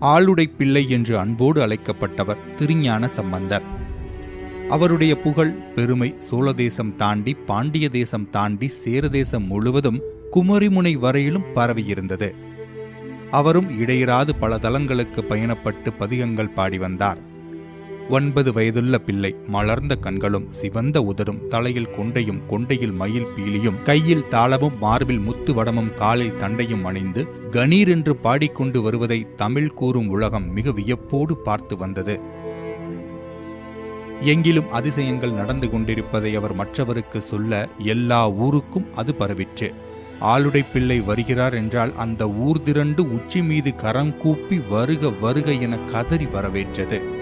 ஆளுடை பிள்ளை என்று அன்போடு அழைக்கப்பட்டவர் திருஞான சம்பந்தர். அவருடைய புகழ் பெருமை சோழதேசம் தாண்டி பாண்டிய தேசம் தாண்டி சேரதேசம் முழுவதும் குமரிமுனை வரையிலும் பரவியிருந்தது. அவரும் இடையிறாது பல தலங்களுக்கு பயணப்பட்டு பதிகங்கள் பாடி வந்தார். ஒன்பது வயதுள்ள பிள்ளை. மலர்ந்த கண்களும் சிவந்த உதடும் தலையில் கொண்டையும் கொண்டையில் மயில் பீலியும் கையில் தாளமும் மார்பில் முத்து வடமும் காலில் தண்டையும் அணிந்து கணீர் என்று பாடிக்கொண்டு வருவதை தமிழ் கூறும் உலகம் மிக வியப்போடு பார்த்து வந்தது. எங்கிலும் அதிசயங்கள் நடந்து கொண்டிருப்பதை அவர் மற்றவருக்கு சொல்ல எல்லா ஊருக்கும் அது பரவிற்று. ஆளுடை பிள்ளை வருகிறார் என்றால் அந்த ஊர் திரண்டு உச்சி மீது கரம் கூப்பி வருக வருக என கதறி வரவேற்றது.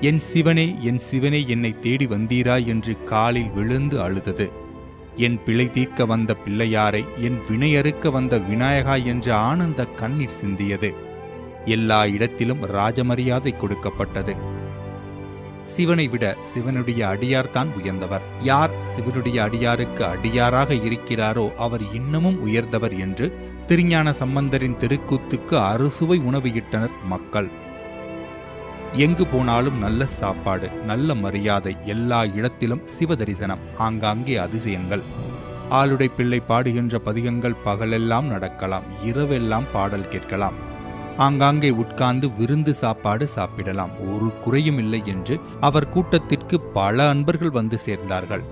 என் சிவனே என் சிவனே என்னை தேடி வந்தீரா என்று காலில் விழுந்து அழுதது. என் பிழை தீர்க்க வந்த பிள்ளையாரை என் வினையறுக்க வந்த விநாயகா என்று ஆனந்த கண்ணீர் சிந்தியது. எல்லா இடத்திலும் ராஜமரியாதை கொடுக்கப்பட்டது. சிவனை விட சிவனுடைய அடியார்தான் உயர்ந்தவர். யார் சிவனுடைய அடியாருக்கு அடியாராக இருக்கிறாரோ அவர் இன்னமும் உயர்ந்தவர் என்று திருஞான சம்பந்தரின் திருக்கூத்துக்கு அறுசுவை உணவு இட்டனர் மக்கள். எங்கு போனாலும் நல்ல சாப்பாடு நல்ல மரியாதை எல்லா இடத்திலும் சிவதரிசனம். ஆங்காங்கே அதிசயங்கள். ஆளுடை பிள்ளை பாடுகின்ற பதிகங்கள் பகலெல்லாம் நடக்கலாம் இரவெல்லாம் பாடல் கேட்கலாம். ஆங்காங்கே உட்கார்ந்து விருந்து சாப்பாடு சாப்பிடலாம். ஒரு குறையும் இல்லை என்று அவர் கூட்டத்திற்கு பல அன்பர்கள் வந்து சேர்ந்தார்கள்.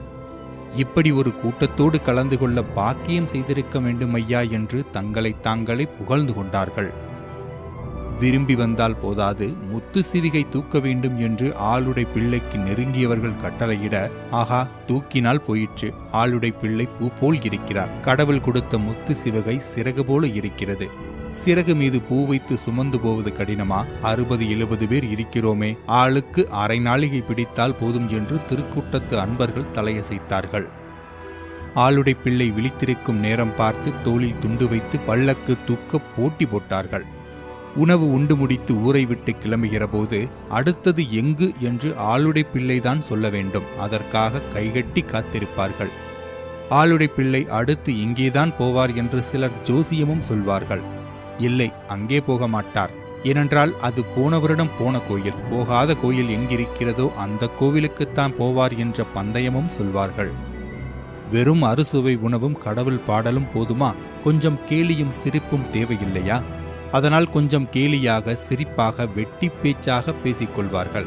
இப்படி ஒரு கூட்டத்தோடு கலந்து கொள்ள பாக்கியம் செய்திருக்க வேண்டும் ஐயா என்று தங்களை தாங்களே புகழ்ந்து கொண்டார்கள். விரும்பி வந்தால் போதாது முத்து சிவிகை தூக்க வேண்டும் என்று ஆளுடை பிள்ளைக்கு நெருங்கியவர்கள் கட்டளையிட ஆகா தூக்கினால் போயிற்று ஆளுடை பிள்ளை பூ போல் இருக்கிறார். கடவுள் கொடுத்த முத்து சிவகை சிறகு போல இருக்கிறது. சிறகு மீது பூ வைத்து சுமந்து போவது கடினமா? அறுபது எழுபது பேர் இருக்கிறோமே ஆளுக்கு அரை நாளிகை பிடித்தால் போதும் என்று திருக்கூட்டத்து அன்பர்கள் தலையசைத்தார்கள். ஆளுடை பிள்ளை விழித்திருக்கும் நேரம் பார்த்து தோளில் துண்டு வைத்து பல்லக்கு தூக்க போட்டி போட்டார்கள். உணவு உண்டு முடித்து ஊரை விட்டு கிளம்புகிற போது அடுத்தது எங்கு என்று ஆளுடை பிள்ளைதான் சொல்ல வேண்டும். அதற்காக கைகட்டி காத்திருப்பார்கள். ஆளுடை பிள்ளை அடுத்து இங்கேதான் போவார் என்று சிலர் ஜோசியமும் சொல்வார்கள். இல்லை அங்கே போக மாட்டார் ஏனென்றால் அது போன வருடம் போன கோயில். போகாத கோயில் எங்கிருக்கிறதோ அந்த கோவிலுக்குத்தான் போவார் என்ற பந்தயமும் சொல்வார்கள். வெறும் அறுசுவை உணவும் கடவுள் பாடலும் போதுமா? கொஞ்சம் கேலியும் சிரிப்பும் தேவையில்லையா? அதனால் கொஞ்சம் கேலியாக சிரிப்பாக வெட்டி பேச்சாக பேசிக்கொள்வார்கள்.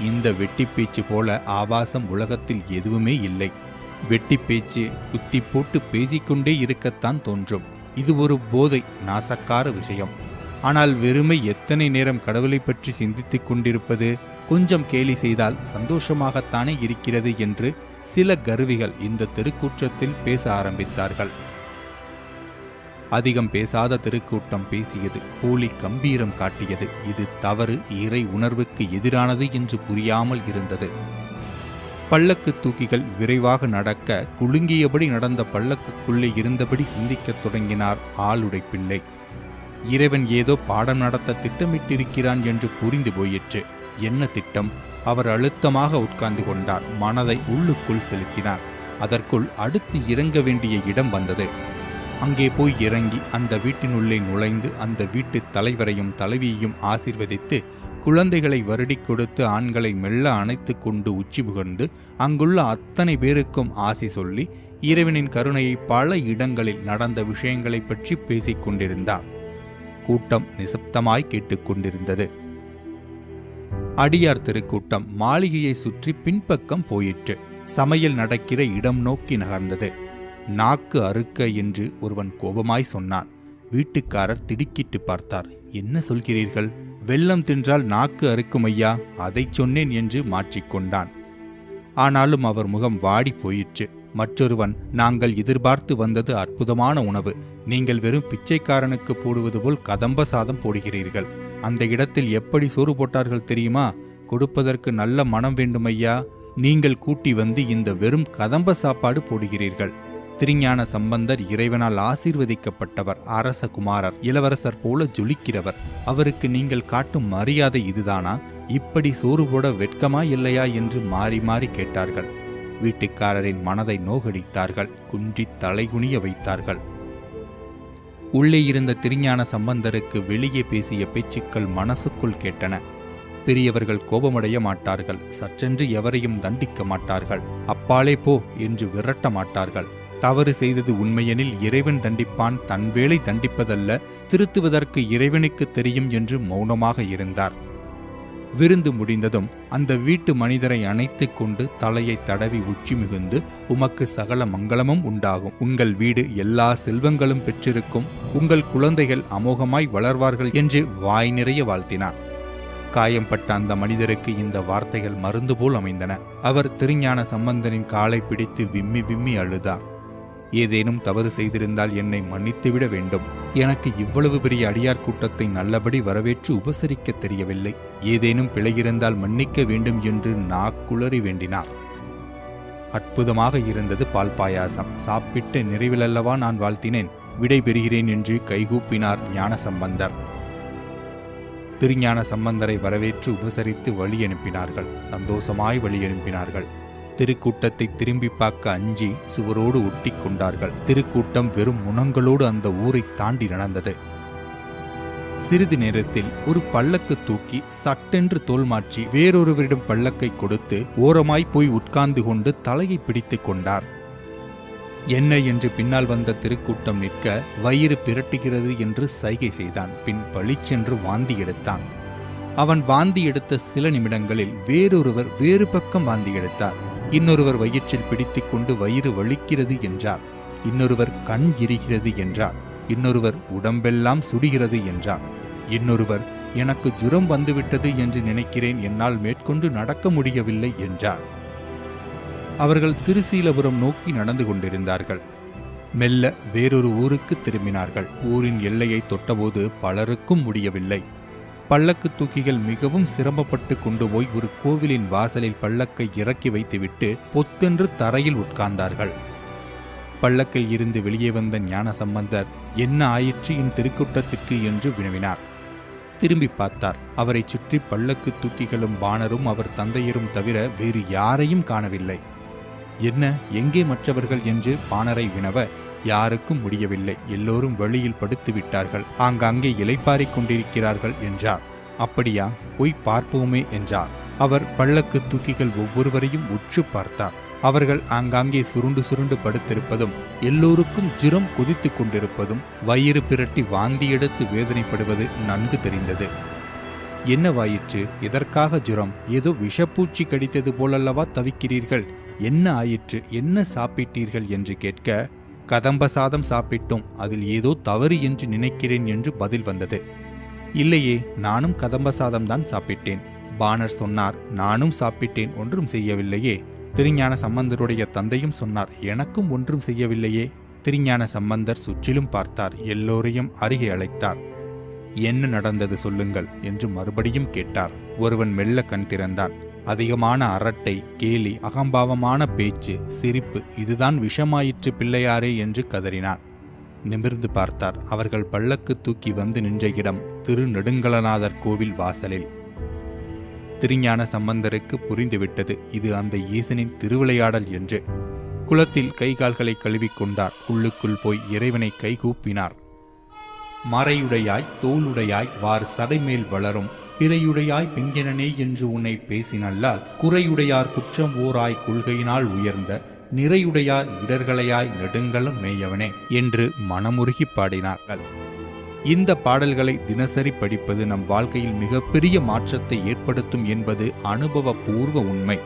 இந்த வெட்டி பேச்சு போல ஆபாசம் உலகத்தில் எதுவுமே இல்லை. வெட்டி பேச்சு குத்தி போட்டு பேசிக்கொண்டே இருக்கத்தான் தோன்றும். இது ஒரு போதை நாசக்கார விஷயம். ஆனால் வெறுமை எத்தனை நேரம் கடவுளை பற்றி சிந்தித்துக் கொண்டிருப்பது? கொஞ்சம் கேலி செய்தால் சந்தோஷமாகத்தானே இருக்கிறது என்று சில கருவிகள் இந்த தெருக்கூற்றத்தில் பேச ஆரம்பித்தார்கள். அதிகம் பேசாத திருக்கூட்டம் பேசியது போலி கம்பீரம் காட்டியது. இது தவறு இறை உணர்வுக்கு எதிரானது என்று புரியாமல் இருந்தது. பல்லக்கு தூக்கிகள் விரைவாக நடக்க குலுங்கியபடி நடந்த பல்லக்குக்குள்ளே இருந்தபடி சிந்திக்கத் தொடங்கினார் ஆளுடை பிள்ளை. இறைவன் ஏதோ பாடம் நடத்த திட்டமிட்டிருக்கிறான் என்று புரிந்து போயிற்று. என்ன திட்டம்? அவர் அழுத்தமாக உட்கார்ந்து கொண்டார் மனதை உள்ளுக்குள் செலுத்தினார். அதற்குள் அடுத்து இறங்க வேண்டிய இடம் வந்தது. அங்கே போய் இறங்கி அந்த வீட்டினுள்ளே நுழைந்து அந்த வீட்டு தலைவரையும் தலைவியையும் ஆசிர்வதித்து குழந்தைகளை வருடிக் கொடுத்து ஆண்களை மெல்ல அணைத்து கொண்டு உச்சி புகழ்ந்து அங்குள்ள அத்தனை பேருக்கும் ஆசி சொல்லி இறைவனின் கருணையை பல இடங்களில் நடந்த விஷயங்களை பற்றி பேசிக் கொண்டிருந்தார். கூட்டம் நிசப்தமாய் கேட்டுக்கொண்டிருந்தது அடியார் திருக்கூட்டம் மாளிகையை சுற்றி பின்பக்கம் போயிற்று. சமையல் நடக்கிற இடம் நோக்கி நகர்ந்தது. நாக்கு அறுக்க என்று ஒருவன் கோபமாய் சொன்னான். வீட்டுக்காரர் திடுக்கிட்டு பார்த்தார். என்ன சொல்கிறீர்கள்? வெள்ளம் தின்றால் நாக்கு அறுக்கும் ஐயா? அதைச் சொன்னேன் என்று மாற்றிக்கொண்டான் ஆனாலும் அவர் முகம் வாடி போயிற்று. மற்றொருவன் நாங்கள் எதிர்பார்த்து வந்தது அற்புதமான உணவு. நீங்கள் வெறும் பிச்சைக்காரனுக்கு போடுவது போல் கதம்ப சாதம் போடுகிறீர்கள். அந்த இடத்தில் எப்படி சோறு போட்டார்கள் தெரியுமா? கொடுப்பதற்கு நல்ல மனம் வேண்டுமையா நீங்கள் கூட்டி வந்து இந்த வெறும் கதம்ப சாப்பாடு போடுகிறீர்கள். திருஞான சம்பந்தர் இறைவனால் ஆசீர்வதிக்கப்பட்டவர் அரசகுமாரர் இளவரசர் போல ஜொலிக்கிறவர். அவருக்கு நீங்கள் காட்டும் மரியாதை இதுதானா? இப்படி சோறு போட வெட்கமா இல்லையா? என்று மாறி மாறி கேட்டார்கள். வீட்டுக்காரரின் மனதை நோகடித்தார்கள். குன்றி தலைகுனிய வைத்தார்கள். உள்ளே இருந்த திருஞான சம்பந்தருக்கு வெளியே பேசிய பேச்சுக்கள் மனசுக்குள் கேட்டன. பெரியவர்கள் கோபமடைய மாட்டார்கள். சற்றென்று எவரையும் தண்டிக்க மாட்டார்கள். அப்பாலே போ என்று விரட்ட மாட்டார்கள். தவறு செய்தது உண்மையெனில் இறைவன் தண்டிப்பான் தன் வேலை தண்டிப்பதல்ல திருத்துவதற்கு இறைவனுக்கு தெரியும் என்று மௌனமாக இருந்தார். விருந்து முடிந்ததும் அந்த வீட்டு மனிதரை அணைத்து கொண்டு தலையை தடவி உச்சி மிகுந்து உமக்கு சகல மங்களமும் உண்டாகும். உங்கள் வீடு எல்லா செல்வங்களும் பெற்றிருக்கும். உங்கள் குழந்தைகள் அமோகமாய் வளர்வார்கள் என்று வாய் நிறைய வாழ்த்தினார். காயம்பட்ட அந்த மனிதருக்கு இந்த வார்த்தைகள் மருந்து போல் அமைந்தன. அவர் திருஞான சம்பந்தனின் காலை பிடித்து விம்மி விம்மி அழுதார். ஏதேனும் தவறு செய்திருந்தால் என்னை மன்னித்துவிட வேண்டும். எனக்கு இவ்வளவு பெரிய அடியார் கூட்டத்தை நல்லபடி வரவேற்று உபசரிக்க தெரியவில்லை. ஏதேனும் பிழையிருந்தால் மன்னிக்க வேண்டும் என்று நாக்குளறி வேண்டினார். அற்புதமாக இருந்தது பால் பாயாசம். சாப்பிட்டு நிறைவிலல்லவா நான் வாழ்த்தினேன். விடை பெறுகிறேன் என்று கைகூப்பினார் ஞான சம்பந்தர் திருஞான சம்பந்தரை வரவேற்று உபசரித்து வழி அனுப்பினார்கள். சந்தோஷமாய் வழி அனுப்பினார்கள். திருக்கூட்டத்தை திரும்பி பார்க்க அஞ்சி சுவரோடு ஒட்டி கொண்டார்கள். திருக்கூட்டம் வெறும் முனங்களோடு அந்த ஊரை தாண்டி நடந்தது. சிறிது நேரத்தில் ஒரு பல்லக்கு தூக்கி சட்டென்று தோல் மாற்றி வேறொருவரிடம் பல்லக்கை கொடுத்து ஓரமாய் போய் உட்கார்ந்து கொண்டு தலையை பிடித்துக் கொண்டார். என்ன? என்று பின்னால் வந்த திருக்கூட்டம் நிற்க வயிறு பிரட்டுகிறது என்று சைகை செய்தான். பின் பளிச்சென்று வாந்தி எடுத்தான். அவன் வாந்தி எடுத்த சில நிமிடங்களில் வேறொருவர் வேறு பக்கம் வாந்தி எடுத்தார். இன்னொருவர் வயிற்றில் பிடித்துக் கொண்டு வயிறு வலிக்கிறது என்றார். இன்னொருவர் கண் எரிகிறது என்றார். இன்னொருவர் உடம்பெல்லாம் சுடுகிறது என்றார். இன்னொருவர் எனக்கு ஜுரம் வந்துவிட்டது என்று நினைக்கிறேன் என்னால் மேற்கொண்டு நடக்க முடியவில்லை என்றார். அவர்கள் திருசீலபுரம் நோக்கி நடந்து கொண்டிருந்தார்கள். மெல்ல வேறொரு ஊருக்கு திரும்பினார்கள். ஊரின் எல்லையை தொட்டபோது பலருக்கும் முடியவில்லை. பல்லக்கு தூக்கிகள் மிகவும் சிரமப்பட்டு கொண்டு போய் ஒரு கோவிலின் வாசலில் பல்லக்கை இறக்கி வைத்துவிட்டு பொத்தென்று தரையில் உட்கார்ந்தார்கள். பல்லக்கில் இருந்து வெளியே வந்த ஞான சம்பந்தர் என்ன ஆயிற்று என் திருக்கூட்டத்துக்கு என்று வினவினார். திரும்பி பார்த்தார். அவரை சுற்றி பல்லக்கு தூக்கிகளும் பாணரும் அவர் தந்தையரும் தவிர வேறு யாரையும் காணவில்லை. என்ன எங்கே மற்றவர்கள்? என்று பாணரை வினவ யாருக்கும் முடியவில்லை. எல்லோரும் வழியில் படுத்து விட்டார்கள் ஆங்காங்கே இலைப்பாரிக் கொண்டிருக்கிறார்கள் என்றார். அப்படியா போய் பார்ப்போமே என்றார். அவர் பள்ளக்கு தூக்கிகள் ஒவ்வொருவரையும் உற்று பார்த்தார். அவர்கள் ஆங்காங்கே சுருண்டு சுருண்டு படுத்திருப்பதும் எல்லோருக்கும் ஜுரம் குதித்துக் கொண்டிருப்பதும் வயிறு பிரட்டி வாந்தி எடுத்து வேதனைப்படுவது நன்கு தெரிந்தது. என்னவாயிற்று? எதற்காக ஜுரம்? ஏதோ விஷப்பூச்சி கடித்தது போலல்லவா தவிக்கிறீர்கள்? என்ன ஆயிற்று? என்ன சாப்பிட்டீர்கள்? என்று கேட்க கதம்ப சாதம் சாப்பிட்டோம். அதில் ஏதோ தவறு என்று நினைக்கிறேன் என்று பதில் வந்தது. இல்லையே நானும் கதம்ப சாதம் தான் சாப்பிட்டேன். பானர் சொன்னார் நானும் சாப்பிட்டேன் ஒன்றும் செய்யவில்லையே. திருஞான சம்பந்தருடைய தந்தையும் சொன்னார் எனக்கும் ஒன்றும் செய்யவில்லையே. திருஞான சம்பந்தர் சுற்றிலும் பார்த்தார் எல்லோரையும் அருகே அழைத்தார். என்ன நடந்தது சொல்லுங்கள் என்று மறுபடியும் கேட்டார். ஒருவன் மெல்ல கண் திறந்தான். அதிகமான அரட்டை கேலி அகம்பாவமான பேச்சு சிரிப்பு இதுதான் விஷமாயிற்று பிள்ளையாரே என்று கதறினான் நிமிர்ந்து பார்த்தார் அவர்கள் பல்லக்கு தூக்கி வந்து நின்ற இடம் திரு நெடுங்கலநாதர் கோவில் வாசலில். திருஞான சம்பந்தருக்கு புரிந்துவிட்டது இது அந்த ஈசனின் திருவிளையாடல் என்று. குளத்தில் கை கால்களை கழுவிக்கொண்டார் உள்ளுக்குள் போய் இறைவனை கைகூப்பினார். மறையுடையாய் தோளுடையாய் வார் சடைமேல் வளரும் பிறையுடையாய் பெஞ்சனனே என்று உன்னை பேசினல்லால் குறையுடையார் குற்றம் ஓராய் கொள்கையினால் உயர்ந்த நிறையுடையார் இடர்களையாய் நெடுங்கலும் மேயவனே என்று மனமுருகி பாடினார்கள். இந்த பாடல்களை தினசரி படிப்பது நம் வாழ்க்கையில் மிகப்பெரிய மாற்றத்தை ஏற்படுத்தும் என்பது அனுபவபூர்வ உண்மை.